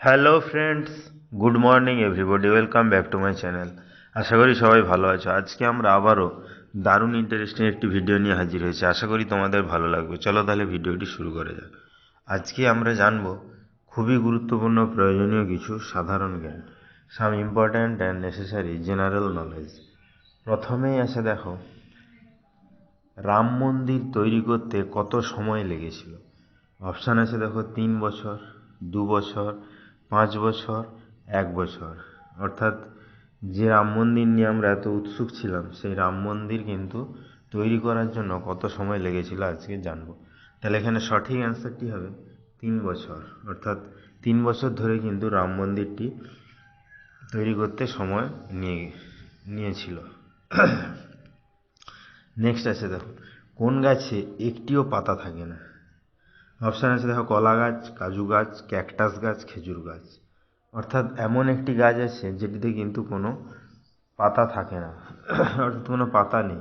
Hello friends good morning everybody welcome back to my channel আশা করি সবাই ভালো আছো। আজকে আমরা আবারও দারুণ ইন্টারেস্টিং একটি ভিডিও নিয়ে হাজির হয়েছি। আশা করি তোমাদের ভালো লাগবে। চলো তাহলে ভিডিওটি শুরু করা যাক। আজকে আমরা জানব খুবই গুরুত্বপূর্ণ প্রয়োজনীয় কিছু সাধারণ জ্ঞান। Some important and necessary general knowledge প্রথমেই আছে দেখো, রাম মন্দির তৈরি করতে কত সময় লেগেছিল? অপশান আছে দেখো, তিন বছর, দু বছর পাঁচ বছর, এক বছর। অর্থাৎ যে রাম মন্দির নিয়ে আমরা এত উৎসুক ছিলাম, সেই রাম মন্দির কিন্তু তৈরি করার জন্য কত সময় লেগেছিল আজকে জানব। তাহলে এখানে সঠিক অ্যান্সারটি হবে তিন বছর। অর্থাৎ তিন বছর ধরে কিন্তু রাম মন্দিরটি তৈরি করতে সময় নিয়ে, নিয়েছিল। নেক্সট আছে দেখো। কোন গাছে একটিও পাতা থাকে না। অপশান আছে দেখো কলা গাছ, কাজু গাছ, ক্যাকটাস গাছ, খেজুর গাছ। অর্থাৎ এমন একটি গাছ আছে যেটিতে কিন্তু কোনো পাতা থাকে না। অর্থাৎ কোনো পাতা নেই।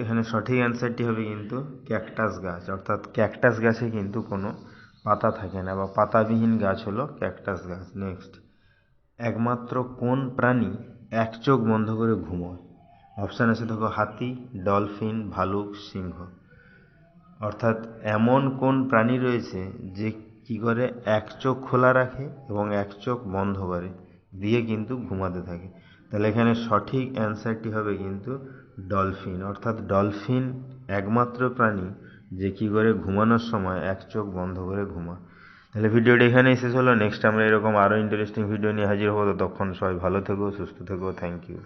এখানে সঠিক অ্যান্সারটি হবে কিন্তু ক্যাকটাস গাছ। অর্থাৎ ক্যাকটাস গাছে কিন্তু কোনো পাতা থাকে না বা পাতাবিহীন গাছ হলো ক্যাকটাস গাছ। নেক্সট। একমাত্র কোন প্রাণী এক চোখ বন্ধ করে ঘুমোয়? অপশান আছে দেখো হাতি, ডলফিন, ভালুক, সিংহ। অর্থাৎ এমন কোন প্রাণী রয়েছে যে কি করে এক চোখ খোলা রাখে এবং এক চোখ বন্ধ করে, দিয়ে কিন্তু ঘুমাতে থাকে। তাহলে এখানে সঠিক অ্যান্সারটি হবে কিন্তু ডলফিন অর্থাৎ ডলফিন একমাত্র প্রাণী যে কী করে ঘুমানোর সময় এক চোখ বন্ধ করে ঘুমা তাহলে ভিডিওটি এখানেই শেষ হলো। নেক্সট আমরা এরকম আরও ইন্টারেস্টিং ভিডিও নিয়ে হাজির হব। ততক্ষণ সবাই ভালো থেকো, সুস্থ থেকো। Thank you